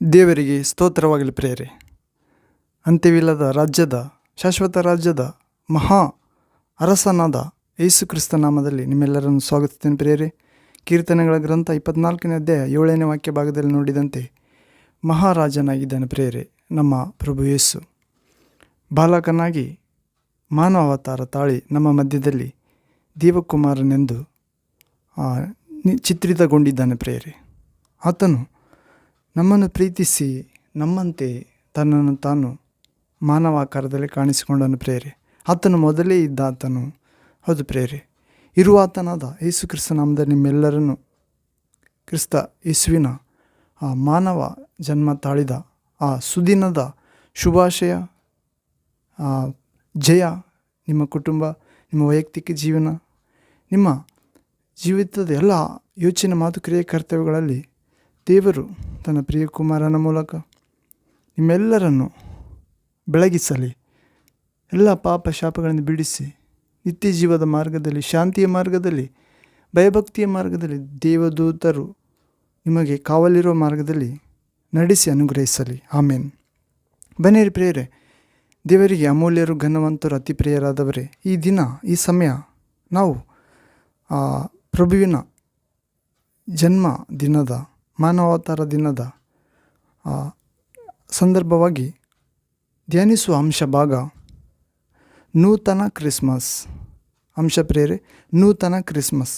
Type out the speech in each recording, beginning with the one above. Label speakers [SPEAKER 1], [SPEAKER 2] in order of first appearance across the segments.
[SPEAKER 1] ದೇವರಿಗೆ ಸ್ತೋತ್ರವಾಗಲಿ ಪ್ರೇರೆ ಅಂತ್ಯವಿಲ್ಲದ ರಾಜ್ಯದ, ಶಾಶ್ವತ ರಾಜ್ಯದ ಮಹಾ ಅರಸನಾದ ಯೇಸು ಕ್ರಿಸ್ತ ನಾಮದಲ್ಲಿ ನಿಮ್ಮೆಲ್ಲರನ್ನು ಸ್ವಾಗತಿಸ್ತೇನೆ ಪ್ರೇರಿ ಕೀರ್ತನೆಗಳ ಗ್ರಂಥ ಇಪ್ಪತ್ನಾಲ್ಕನೇ ಅಧ್ಯಾಯ ಏಳನೇ ವಾಕ್ಯ ಭಾಗದಲ್ಲಿ ನೋಡಿದಂತೆ ಮಹಾರಾಜನಾಗಿದ್ದಾನೆ ಪ್ರೇರೆ ನಮ್ಮ ಪ್ರಭು ಯೇಸು. ಬಾಲಕನಾಗಿ, ಮಾನವಾವತಾರ ತಾಳಿ ನಮ್ಮ ಮಧ್ಯದಲ್ಲಿ ದೇವಕುಮಾರನೆಂದು ಚಿತ್ರಿತಗೊಂಡಿದ್ದಾನೆ ಪ್ರೇರೆ ಆತನು ನಮ್ಮನ್ನು ಪ್ರೀತಿಸಿ ನಮ್ಮಂತೆ ತನ್ನನ್ನು ತಾನು ಮಾನವಾಕಾರದಲ್ಲಿ ಕಾಣಿಸಿಕೊಂಡನು ಪ್ರೇರೆ ಆತನು ಮೊದಲೇ ಇದ್ದ ಆತನು. ಹೌದು ಪ್ರೇರೆ ಇರುವ ಆತನಾದ ಯೇಸು ಕ್ರಿಸ್ತ ನಾಮದ ನಿಮ್ಮೆಲ್ಲರನ್ನು ಕ್ರಿಸ್ತ ಯೇಸುವಿನ, ಆ ಮಾನವ ಜನ್ಮ ತಾಳಿದ, ಆ ಸುದಿನದ ಶುಭಾಶಯ, ಆ ಜಯ ನಿಮ್ಮ ಕುಟುಂಬ, ನಿಮ್ಮ ವೈಯಕ್ತಿಕ ಜೀವನ, ನಿಮ್ಮ ಜೀವಿತದ ಎಲ್ಲ ಯೋಚನೆ ಮಾತು ಕ್ರಿಯೆ ಕರ್ತವ್ಯಗಳಲ್ಲಿ ದೇವರು ತನ್ನ ಪ್ರಿಯ ಕುಮಾರನ ಮೂಲಕ ನಿಮ್ಮೆಲ್ಲರನ್ನು ಬೆಳಗಿಸಲಿ. ಎಲ್ಲ ಪಾಪ ಶಾಪಗಳನ್ನು ಬಿಡಿಸಿ ನಿತ್ಯ ಜೀವದ ಮಾರ್ಗದಲ್ಲಿ, ಶಾಂತಿಯ ಮಾರ್ಗದಲ್ಲಿ, ಭಯಭಕ್ತಿಯ ಮಾರ್ಗದಲ್ಲಿ ದೇವದೂತರು ನಿಮಗೆ ಕಾವಲಿರುವ ಮಾರ್ಗದಲ್ಲಿ ನಡೆಸಿ ಅನುಗ್ರಹಿಸಲಿ. ಆಮೇನ್. ಬನ್ನಿರಿ ಪ್ರೇರೆ ದೇವರಿಗೆ ಅಮೂಲ್ಯರು, ಘನವಂತರು ಅತಿ ಪ್ರಿಯರಾದವರೇ ಈ ದಿನ, ಈ ಸಮಯ ನಾವು ಆ ಪ್ರಭುವಿನ ಜನ್ಮ ದಿನದ ಮಾನವಾವತಾರ ದಿನದ ಸಂದರ್ಭವಾಗಿ ಧ್ಯಾನಿಸುವ ಅಂಶ ಭಾಗ ನೂತನ ಕ್ರಿಸ್ಮಸ್. ಅಂಶ ಪ್ರೇರೆ ನೂತನ ಕ್ರಿಸ್ಮಸ್,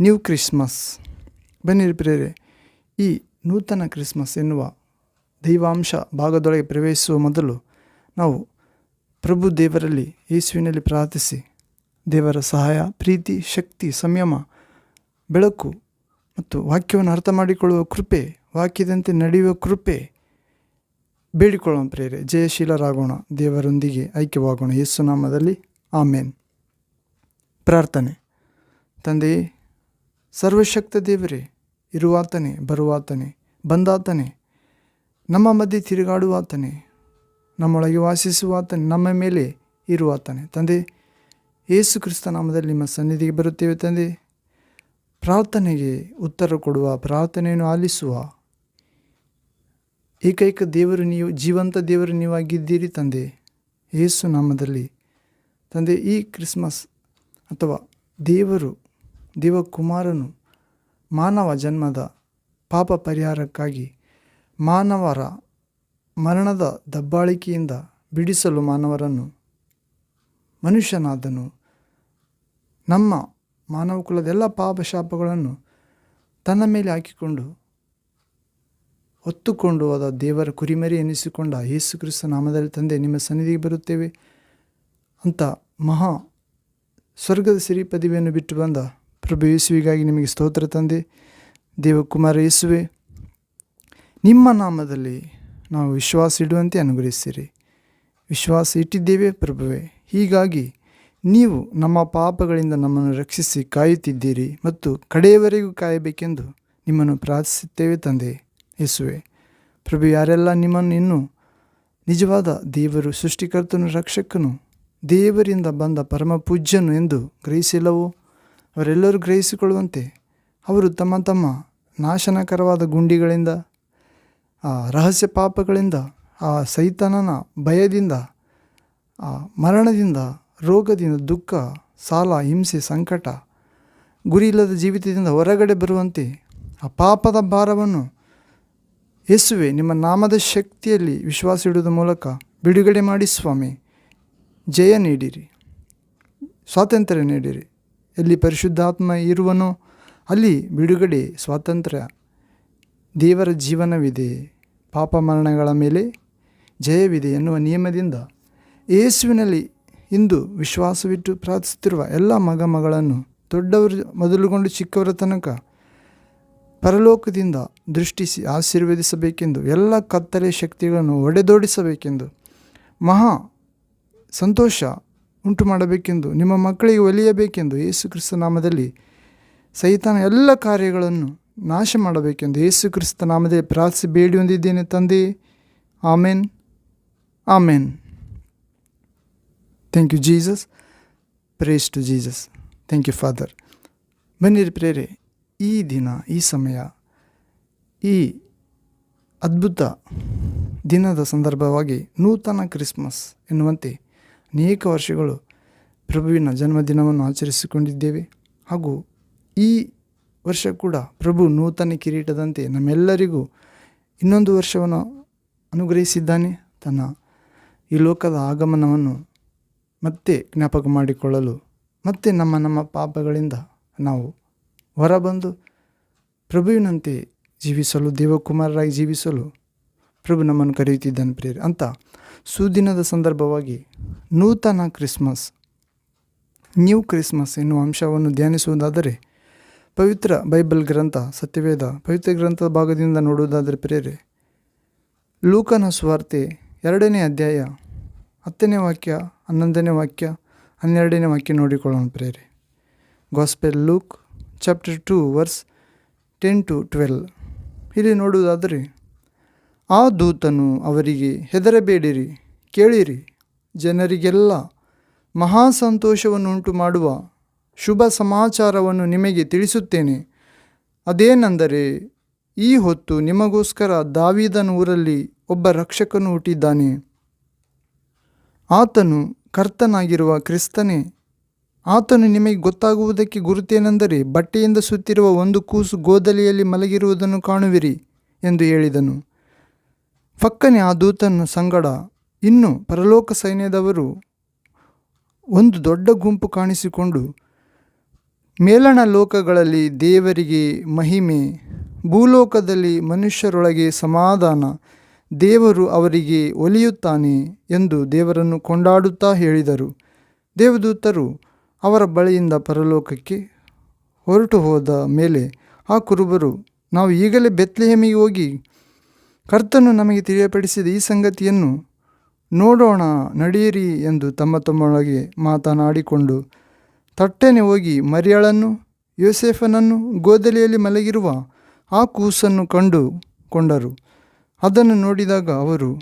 [SPEAKER 1] ನ್ಯೂ ಕ್ರಿಸ್ಮಸ್. ಬನ್ನಿರಿ ಪ್ರೇರೆ ಈ ನೂತನ ಕ್ರಿಸ್ಮಸ್ ಎನ್ನುವ ದೈವಾಂಶ ಭಾಗದೊಳಗೆ ಪ್ರವೇಶಿಸುವ ಮೊದಲು ನಾವು ಪ್ರಭು ದೇವರಲ್ಲಿ ಯೇಸುವಿನಲ್ಲಿ ಪ್ರಾರ್ಥಿಸಿ ದೇವರ ಸಹಾಯ, ಪ್ರೀತಿ, ಶಕ್ತಿ, ಸಂಯಮ, ಬೆಳಕು ಮತ್ತು ವಾಕ್ಯವನ್ನು ಅರ್ಥ ಮಾಡಿಕೊಳ್ಳುವ ಕೃಪೆ, ವಾಕ್ಯದಂತೆ ನಡೆಯುವ ಕೃಪೆ ಬೇಡಿಕೊಳ್ಳೋಣ ಪ್ರೇರೆ ಜಯಶೀಲರಾಗೋಣ ದೇವರೊಂದಿಗೆ ಐಕ್ಯವಾಗೋಣ. ಯೇಸು ನಾಮದಲ್ಲಿ ಆಮೇನ್. ಪ್ರಾರ್ಥನೆ. ತಂದೆಯೇ, ಸರ್ವಶಕ್ತ ದೇವರೇ ಇರುವಾತನೇ ಬರುವಾತನೇ ಬಂದಾತನೇ ನಮ್ಮ ಮಧ್ಯೆ ತಿರುಗಾಡುವಾತನೇ ನಮ್ಮೊಳಗೆ ವಾಸಿಸುವಾತನೇ ನಮ್ಮ ಮೇಲೆ ಇರುವಾತನೇ ತಂದೆ, ಯೇಸು ಕ್ರಿಸ್ತ ನಾಮದಲ್ಲಿ ನಿಮ್ಮ ಸನ್ನಿಧಿಗೆ ಬರುತ್ತೇವೆ ತಂದೆ. ಪ್ರಾರ್ಥನೆಗೆ ಉತ್ತರ ಕೊಡುವ, ಪ್ರಾರ್ಥನೆಯನ್ನು ಆಲಿಸುವ. ಏಕೈಕ ದೇವರು ನೀವು, ಜೀವಂತ ದೇವರು ನೀವಾಗಿದ್ದೀರಿ ತಂದೆ. ಯೇಸು ನಾಮದಲ್ಲಿ. ತಂದೆ, ಈ ಕ್ರಿಸ್ಮಸ್ ಅಥವಾ ದೇವರು, ದೇವಕುಮಾರನು ಮಾನವ ಜನ್ಮದ ಪಾಪ ಪರಿಹಾರಕ್ಕಾಗಿ ಮಾನವರ ಮರಣದ ದಬ್ಬಾಳಿಕೆಯಿಂದ ಬಿಡಿಸಲು ಮಾನವರನ್ನು, ಮನುಷ್ಯನಾದನು. ನಮ್ಮ ಮಾನವ ಕುಲದ ಎಲ್ಲ ಪಾಪ ಶಾಪಗಳನ್ನು ತನ್ನ ಮೇಲೆ ಹಾಕಿಕೊಂಡು ಹೊತ್ತುಕೊಂಡು ಹೋದ ದೇವರ ಕುರಿಮರಿ ಎನಿಸಿಕೊಂಡ ಯೇಸು ಕ್ರಿಸ್ತ ನಾಮದಲ್ಲಿ ತಂದೆ, ನಿಮ್ಮ ಸನ್ನಿಧಿಗೆ ಬರುತ್ತೇವೆ ಅಂತ ಮಹಾ ಸ್ವರ್ಗದ ಸಿರಿ ಪದವಿಯನ್ನು ಬಿಟ್ಟು ಬಂದ ಪ್ರಭು ಯೇಸುವಿಗಾಗಿ ನಿಮಗೆ ಸ್ತೋತ್ರ ತಂದೆ. ದೇವಕುಮಾರ ಯೇಸುವೆ, ನಿಮ್ಮ ನಾಮದಲ್ಲಿ ನಾವು ವಿಶ್ವಾಸ ಇಡುವಂತೆ ಅನುಗ್ರಹಿಸಿರಿ. ವಿಶ್ವಾಸ ಇಟ್ಟಿದ್ದೇವೆ ಪ್ರಭುವೆ. ಹೀಗಾಗಿ ನೀವು ನಮ್ಮ ಪಾಪಗಳಿಂದ ನಮ್ಮನ್ನು ರಕ್ಷಿಸಿ ಕಾಯುತ್ತಿದ್ದೀರಿ ಮತ್ತು ಕಡೆಯವರೆಗೂ ಕಾಯಬೇಕೆಂದು ನಿಮ್ಮನ್ನು ಪ್ರಾರ್ಥಿಸುತ್ತೇವೆ ತಂದೆ ಯೇಸುವೆ. ಪ್ರಭು, ಯಾರೆಲ್ಲ ನಿಮ್ಮನ್ನು ಇನ್ನೂ ನಿಜವಾದ ದೇವರು, ಸೃಷ್ಟಿಕರ್ತನು, ರಕ್ಷಕನು, ದೇವರಿಂದ ಬಂದ ಪರಮ ಪೂಜ್ಯನು ಎಂದು ಗ್ರಹಿಸಿಲ್ಲವೋ? ಅವರೆಲ್ಲರೂ ಗ್ರಹಿಸಿಕೊಳ್ಳುವಂತೆ ಅವರು ತಮ್ಮ ತಮ್ಮ ನಾಶನಕರವಾದ ಗುಂಡಿಗಳಿಂದ, ಆ ರಹಸ್ಯ ಪಾಪಗಳಿಂದ, ಆ ಸೈತಾನನ ಭಯದಿಂದ, ಆ ಮರಣದಿಂದ ರೋಗದಿಂದ ದುಃಖ, ಸಾಲ, ಹಿಂಸೆ, ಸಂಕಟ, ಗುರಿಯಿಲ್ಲದ ಜೀವಿತದಿಂದ ಹೊರಗಡೆ ಬರುವಂತೆ ಆ ಪಾಪದ ಭಾರವನ್ನು ಯೇಸುವೆ ನಿಮ್ಮ ನಾಮದ ಶಕ್ತಿಯಲ್ಲಿ ವಿಶ್ವಾಸ ಇಡುವುದ ಮೂಲಕ ಬಿಡುಗಡೆ ಮಾಡಿ ಸ್ವಾಮಿ. ಜಯ ನೀಡಿರಿ. ಸ್ವಾತಂತ್ರ್ಯ ನೀಡಿರಿ. ಎಲ್ಲಿ ಪರಿಶುದ್ಧಾತ್ಮ ಇರುವನೋ ಅಲ್ಲಿ ಬಿಡುಗಡೆ, ಸ್ವಾತಂತ್ರ್ಯ. ದೇವರ ಜೀವನವಿದೆ. ಪಾಪ ಮರಣಗಳ ಮೇಲೆ ಜಯವಿದೆ ಎನ್ನುವ ನಿಯಮದಿಂದ ಯೇಸುವಿನಲ್ಲಿ ಇಂದು ವಿಶ್ವಾಸವಿಟ್ಟು ಪ್ರಾರ್ಥಿಸುತ್ತಿರುವ ಎಲ್ಲ ಮಗ ಮಗಳನ್ನು ದೊಡ್ಡವರು ಮೊದಲುಗೊಂಡು ಚಿಕ್ಕವರ ತನಕ ಪರಲೋಕದಿಂದ ದೃಷ್ಟಿಸಿ ಆಶೀರ್ವದಿಸಬೇಕೆಂದು, ಎಲ್ಲ ಕತ್ತಲೆ ಶಕ್ತಿಗಳನ್ನು ಒಡೆದೋಡಿಸಬೇಕೆಂದು, ಮಹಾ ಸಂತೋಷ ಉಂಟು ಮಾಡಬೇಕೆಂದು ನಿಮ್ಮ ಮಕ್ಕಳಿಗೆ ಒಲಿಯಬೇಕೆಂದು ಯೇಸು ಕ್ರಿಸ್ತ ನಾಮದಲ್ಲಿ ಸೈತಾನ ಎಲ್ಲ ಕಾರ್ಯಗಳನ್ನು ನಾಶ ಮಾಡಬೇಕೆಂದು ಯೇಸು ಕ್ರಿಸ್ತ ನಾಮದಲ್ಲಿ ಪ್ರಾರ್ಥಿಸಿ ಬೇಡಿ ಹೊಂದಿದ್ದೇನೆ ತಂದೆ. Amen. Amen. Thank you Jesus praise to Jesus thank you father ಬನ್ನಿರಿ ಪ್ರೇರೆ ಈ ದಿನ, ಈ ಸಮಯ, ಈ ಅದ್ಭುತ ದಿನದ ಸಂದರ್ಭವಾಗಿ ನೂತನ ಕ್ರಿಸ್ಮಸ್ ಎನ್ನುವಂತೆ ಅನೇಕ ವರ್ಷಗಳು ಪ್ರಭುವಿನ ಜನ್ಮದಿನವನ್ನು ಆಚರಿಸಿಕೊಂಡಿದ್ದೇವೆ. ಹಾಗೂ ಈ ವರ್ಷ ಕೂಡ ಪ್ರಭು ನೂತನ ಕಿರೀಟದಂತೆ ನಮ್ಮೆಲ್ಲರಿಗೂ ಇನ್ನೊಂದು ವರ್ಷವನ್ನು ಅನುಗ್ರಹಿಸಿದ್ದಾನೆ. ತನ್ನ ಈ ಲೋಕದ ಆಗಮನವನ್ನು ಮತ್ತೆ ಜ್ಞಾಪಕ ಮಾಡಿಕೊಳ್ಳಲು ಮತ್ತೆ ನಮ್ಮ ನಮ್ಮ ಪಾಪಗಳಿಂದ ನಾವು ಹೊರಬಂದು ಪ್ರಭುವಿನಂತೆ ಜೀವಿಸಲು, ದೇವಕುಮಾರರಾಗಿ ಜೀವಿಸಲು ಪ್ರಭು ನಮ್ಮನ್ನು ಕರೆಯುತ್ತಿದ್ದಾನೆ ಪ್ರೇರಿ ಅಂತ ಸುದಿನದ ಸಂದರ್ಭವಾಗಿ ನೂತನ ಕ್ರಿಸ್ಮಸ್, ನ್ಯೂ ಕ್ರಿಸ್ಮಸ್ ಎನ್ನುವ ಅಂಶವನ್ನು ಧ್ಯಾನಿಸುವುದಾದರೆ ಪವಿತ್ರ ಬೈಬಲ್ ಗ್ರಂಥ, ಸತ್ಯವೇದ ಪವಿತ್ರ ಗ್ರಂಥದ ಭಾಗದಿಂದ ನೋಡುವುದಾದರೆ ಪ್ರೇರೆ ಲೂಕನ ಸ್ವಾರ್ತೆ ಎರಡನೇ ಅಧ್ಯಾಯ ಹತ್ತನೇ ವಾಕ್ಯ ಹನ್ನೊಂದನೇ ವಾಕ್ಯ, ಹನ್ನೆರಡನೇ ವಾಕ್ಯ ನೋಡಿಕೊಳ್ಳೋಣ prayer. Gospel Luke chapter two verse ten to twelve ಇಲ್ಲಿ ನೋಡುವುದಾದರೆ, ಆ ದೂತನು ಅವರಿಗೆ, ಹೆದರಬೇಡಿರಿ, ಕೇಳಿರಿ. ಜನರಿಗೆಲ್ಲ ಮಹಾ ಸಂತೋಷವನ್ನುಂಟು ಮಾಡುವ ಶುಭ ಸಮಾಚಾರವನ್ನು ನಿಮಗೆ ತಿಳಿಸುತ್ತೇನೆ. ಅದೇನೆಂದರೆ, ಈ ಹೊತ್ತು ನಿಮಗೋಸ್ಕರ ದಾವಿದನ ಊರಲ್ಲಿ ಒಬ್ಬ ರಕ್ಷಕನು ಹುಟ್ಟಿದ್ದಾನೆ. ಆತನು ಕರ್ತನಾಗಿರುವ ಕ್ರಿಸ್ತನೇ, ಆತನು ನಿಮಗೆ ಗೊತ್ತಾಗುವುದಕ್ಕೆ ಗುರುತೇನೆಂದರೆ ಬಟ್ಟೆಯಿಂದ ಸುತ್ತಿರುವ ಒಂದು ಕೂಸು ಗೋದಲಿಯಲ್ಲಿ ಮಲಗಿರುವುದನ್ನು ಕಾಣುವಿರಿ ಎಂದು ಹೇಳಿದನು. ಫಕ್ಕನೆ ಆ ದೂತನ ಸಂಗಡ, ಇನ್ನು ಪರಲೋಕ ಸೈನ್ಯದವರು ಒಂದು ದೊಡ್ಡ ಗುಂಪು ಕಾಣಿಸಿಕೊಂಡು, ಮೇಲಣ ಲೋಕಗಳಲ್ಲಿ ದೇವರಿಗೆ ಮಹಿಮೆ, ಭೂಲೋಕದಲ್ಲಿ ಮನುಷ್ಯರೊಳಗೆ ಸಮಾಧಾನ ದೇವರು ಅವರಿಗೆ ಒಲಿಯುತ್ತಾನೆ ಎಂದು ದೇವರನ್ನು ಕೊಂಡಾಡುತ್ತಾ ಹೇಳಿದರು. ದೇವದೂತರು ಅವರ ಬಳಿಯಿಂದ ಪರಲೋಕಕ್ಕೆ ಹೊರಟು ಹೋದ ಮೇಲೆ ಆ ಕುರುಬರು, ನಾವು ಈಗಲೇ ಬೆತ್ಲೆಹೆಮಿಗೆ ಹೋಗಿ ಕರ್ತನು ನಮಗೆ ತಿಳಿಯಪಡಿಸಿದ ಈ ಸಂಗತಿಯನ್ನು ನೋಡೋಣ, ನಡೆಯಿರಿ ಎಂದು ತಮ್ಮ ತಮ್ಮೊಳಗೆ ಮಾತನಾಡಿಕೊಂಡು ತಟ್ಟೆನೆ ಹೋಗಿ ಮರಿಯಳನ್ನು, ಯೋಸೇಫನನ್ನು ಗೋದಲಿಯಲ್ಲಿ ಮಲಗಿರುವ ಆ ಕೂಸನ್ನು ಕಂಡು ಕೊಂಡರು ಅದನ್ನು ನೋಡಿದಾಗ ಅವರು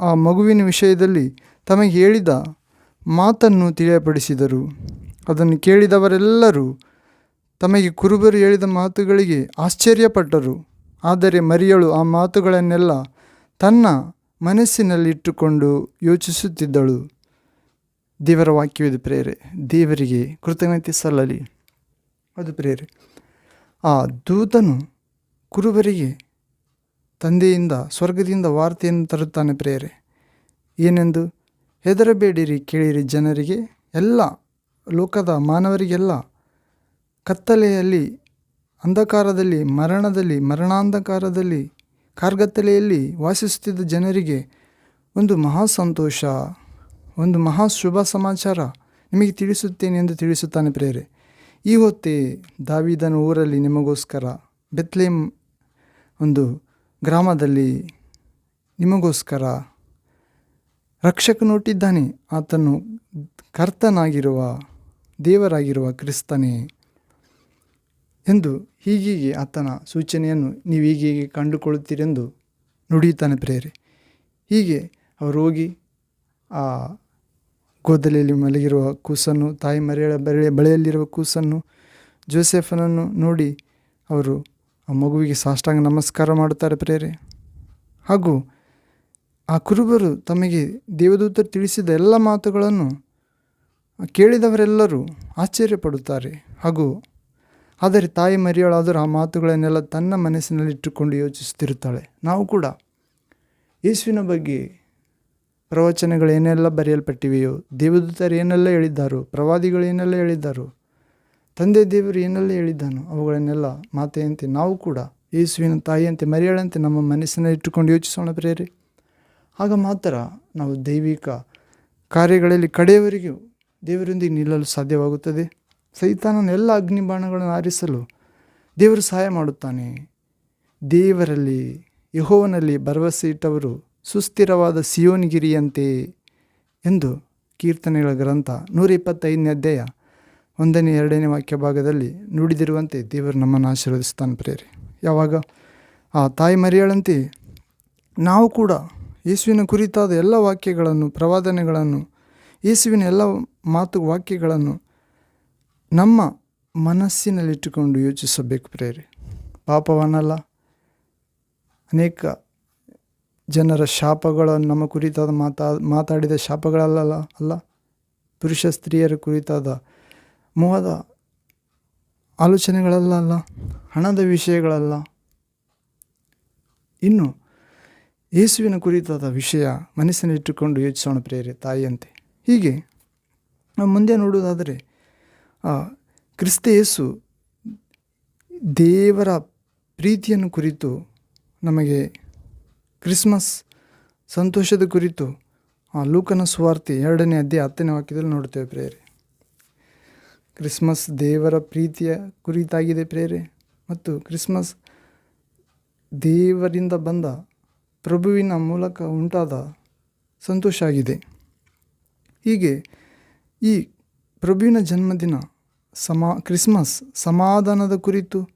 [SPEAKER 1] ಆ ಮಗುವಿನ ವಿಷಯದಲ್ಲಿ ತಮಗೆ ಹೇಳಿದ ಮಾತನ್ನು ತಿಳಿಯಪಡಿಸಿದರು. ಅದನ್ನು ಕೇಳಿದವರೆಲ್ಲರೂ ತಮಗೆ ಕುರುಬರು ಹೇಳಿದ ಮಾತುಗಳಿಗೆ ಆಶ್ಚರ್ಯಪಟ್ಟರು. ಆದರೆ ಮರಿಯಳು ಆ ಮಾತುಗಳನ್ನೆಲ್ಲ ತನ್ನ ಮನಸ್ಸಿನಲ್ಲಿಟ್ಟುಕೊಂಡು ಯೋಚಿಸುತ್ತಿದ್ದಳು. ದೇವರ ವಾಕ್ಯವಿದು ಪ್ರೇರೆ, ದೇವರಿಗೆ ಕೃತಜ್ಞತೆ ಸಲ್ಲಲಿ. ಅದು ಪ್ರೇರೆ, ಆ ದೂತನು ಕುರುಬರಿಗೆ ತಂದೆಯಿಂದ, ಸ್ವರ್ಗದಿಂದ ವಾರ್ತೆಯನ್ನು ತರುತ್ತಾನೆ ಪ್ರೇರೆ ಏನೆಂದು? ಹೆದರಬೇಡಿರಿ ಕೇಳಿರಿ ಜನರಿಗೆ, ಎಲ್ಲ ಲೋಕದ ಮಾನವರಿಗೆಲ್ಲ. ಕತ್ತಲೆಯಲ್ಲಿ, ಅಂಧಕಾರದಲ್ಲಿ, ಮರಣದಲ್ಲಿ, ಮರಣಾಂಧಕಾರದಲ್ಲಿ, ಕಾರ್ಗತ್ತಲೆಯಲ್ಲಿ ವಾಸಿಸುತ್ತಿದ್ದ ಜನರಿಗೆ ಒಂದು ಮಹಾ ಸಂತೋಷ, ಒಂದು ಮಹಾ ಶುಭ ಸಮಾಚಾರ ನಿಮಗೆ ತಿಳಿಸುತ್ತೇನೆ ಎಂದು ತಿಳಿಸುತ್ತಾನೆ ಪ್ರೇರೆ ಈ ಹೊತ್ತೇ ದಾವಿದನ ಊರಲ್ಲಿ ನಿಮಗೋಸ್ಕರ ಬೆತ್ಲೇಮ್ ಒಂದು ಗ್ರಾಮದಲ್ಲಿ ನಿಮಗೋಸ್ಕರ ರಕ್ಷಕನೊಟ್ಟಿದ್ದಾನೆ. ಆತನು ಕರ್ತನಾಗಿರುವ ದೇವರಾಗಿರುವ ಕ್ರಿಸ್ತನೇ ಎಂದು ಹೀಗೀಗೆ ಆತನ ಸೂಚನೆಯನ್ನು ನೀವು ಹೀಗೀಗೆ ಕಂಡುಕೊಳ್ಳುತ್ತೀರೆಂದು ನುಡಿಯುತ್ತಾನೆ ಪ್ರೇರೆ ಹೀಗೆ ಅವರು ಹೋಗಿ ಆ ಗೋದಲೆಯಲ್ಲಿ ಮಲಗಿರುವ ಕೂಸನ್ನು, ತಾಯಿ ಮರೆಯ ಬರೆ ಬಳೆಯಲ್ಲಿರುವ ಕೂಸನ್ನು, ಜೋಸೆಫನನ್ನು ನೋಡಿ ಅವರು ಮಗುವಿಗೆ ಸಾಷ್ಟಾಂಗ ನಮಸ್ಕಾರ ಮಾಡುತ್ತಾರೆ ಪ್ರೇರೆ ಹಾಗೂ ಆ ಕುರುಬರು ತಮಗೆ ದೇವದೂತರು ತಿಳಿಸಿದ ಎಲ್ಲ ಮಾತುಗಳನ್ನು ಕೇಳಿದವರೆಲ್ಲರೂ ಆಶ್ಚರ್ಯಪಡುತ್ತಾರೆ. ಹಾಗೂ ಆದರೆ ತಾಯಿ ಮರಿಯಳಾದರೂ ಆ ಮಾತುಗಳನ್ನೆಲ್ಲ ತನ್ನ ಮನಸ್ಸಿನಲ್ಲಿಟ್ಟುಕೊಂಡು ಯೋಚಿಸುತ್ತಿರುತ್ತಾಳೆ. ನಾವು ಕೂಡ ಯೇಸುವಿನ ಬಗ್ಗೆ ಪ್ರವಚನಗಳೇನೆಲ್ಲ ಬರೆಯಲ್ಪಟ್ಟಿವೆಯೋ, ದೇವದೂತರು ಏನೆಲ್ಲ ಹೇಳಿದ್ದಾರೋ, ಪ್ರವಾದಿಗಳು ಏನೆಲ್ಲ ಹೇಳಿದ್ದಾರೋ ತಂದೆ ದೇವರು ಏನೆಲ್ಲ ಹೇಳಿದ್ದಾನೋ ಅವುಗಳನ್ನೆಲ್ಲ ಮಾತೆಯಂತೆ, ನಾವು ಕೂಡ, ಯೇಸುವಿನ ತಾಯಿಯಂತೆ, ಮರಿಯಳಂತೆ ನಮ್ಮ ಮನಸ್ಸನ್ನು ಇಟ್ಟುಕೊಂಡು ಯೋಚಿಸೋಣ ಪ್ರೇರಿ ಆಗ ಮಾತ್ರ ನಾವು ದೈವಿಕ ಕಾರ್ಯಗಳಲ್ಲಿ ಕಡೆಯವರೆಗೂ ದೇವರೊಂದಿಗೆ ನಿಲ್ಲಲು ಸಾಧ್ಯವಾಗುತ್ತದೆ. ಸೈತಾನನ ಎಲ್ಲ ಅಗ್ನಿಬಾಣಗಳನ್ನು ಆರಿಸಲು ದೇವರು ಸಹಾಯ ಮಾಡುತ್ತಾನೆ. ದೇವರಲ್ಲಿ ಯಹೋವನಲ್ಲಿ ಭರವಸೆ ಇಟ್ಟವರು ಸುಸ್ಥಿರವಾದ ಸಿಯೋನಿಗಿರಿಯಂತೆ ಎಂದು ಕೀರ್ತನೆಗಳ ಗ್ರಂಥ ನೂರ ಇಪ್ಪತ್ತೈದನೇ ಅಧ್ಯಾಯ ಒಂದನೇ, ಎರಡನೇ ವಾಕ್ಯ ಭಾಗದಲ್ಲಿ ನುಡಿದಿರುವಂತೆ ದೇವರು ನಮ್ಮನ್ನು ಆಶೀರ್ವದಿಸ್ತಾನೆ ಪ್ರೇರಿ ಯಾವಾಗ? ಆ ತಾಯಿ ಮರಿಯಳಂತೆ, ನಾವು ಕೂಡ ಯೇಸುವಿನ ಕುರಿತಾದ ಎಲ್ಲ ವಾಕ್ಯಗಳನ್ನು, ಪ್ರವಾದನೆಗಳನ್ನು, ಯೇಸುವಿನ ಎಲ್ಲ ಮಾತು, ವಾಕ್ಯಗಳನ್ನು ನಮ್ಮ ಮನಸ್ಸಿನಲ್ಲಿಟ್ಟುಕೊಂಡು ಯೋಚಿಸಬೇಕು ಪ್ರೇರಿ ಪಾಪವನ್ನಲ್ಲ, ಅನೇಕ ಜನರ ಶಾಪಗಳನ್ನು, ನಮ್ಮ ಕುರಿತಾದ ಮಾತಾ, ಮಾತಾಡಿದ ಶಾಪಗಳಲ್ಲ ಅಲ್ಲ, ಪುರುಷ ಸ್ತ್ರೀಯರ ಕುರಿತಾದ ಮೋಹದ ಆಲೋಚನೆಗಳಲ್ಲ ಹಣದ ವಿಷಯಗಳಲ್ಲ. ಇನ್ನು ಯೇಸುವಿನ ಕುರಿತಾದ ವಿಷಯ ಮನಸ್ಸಿನಲ್ಲಿಟ್ಟುಕೊಂಡು ಯೋಚಿಸೋಣ ಪ್ರೇರೆ, ತಾಯಿಯಂತೆ. ಹೀಗೆ ನಾವು ಮುಂದೆ ನೋಡುವುದಾದರೆ ಕ್ರಿಸ್ತ ಯೇಸು ದೇವರ ಪ್ರೀತಿಯನ್ನು ಕುರಿತು, ನಮಗೆ ಕ್ರಿಸ್ಮಸ್ ಸಂತೋಷದ ಕುರಿತು, ಆ, ಲೂಕನ ಸುವಾರ್ತೆ ಎರಡನೇ ಅಧ್ಯಾಯ ಹತ್ತನೇ ವಾಕ್ಯದಲ್ಲಿ ನೋಡ್ತೇವೆ ಪ್ರೇರೆ. ಕ್ರಿಸ್ಮಸ್ ದೇವರ ಪ್ರೀತಿಯ ಕುರಿತಾಗಿದೆ ಪ್ರೇರೆ. ಮತ್ತು ಕ್ರಿಸ್ಮಸ್ ದೇವರಿಂದ ಬಂದ ಪ್ರಭುವಿನ ಮೂಲಕ ಉಂಟಾದ ಸಂತೋಷ ಆಗಿದೆ ಹೀಗೆ ಈ ಪ್ರಭುವಿನ ಜನ್ಮದಿನ ಸಮಾ, ಕ್ರಿಸ್ಮಸ್ ಸಮಾಧಾನದ ಕುರಿತು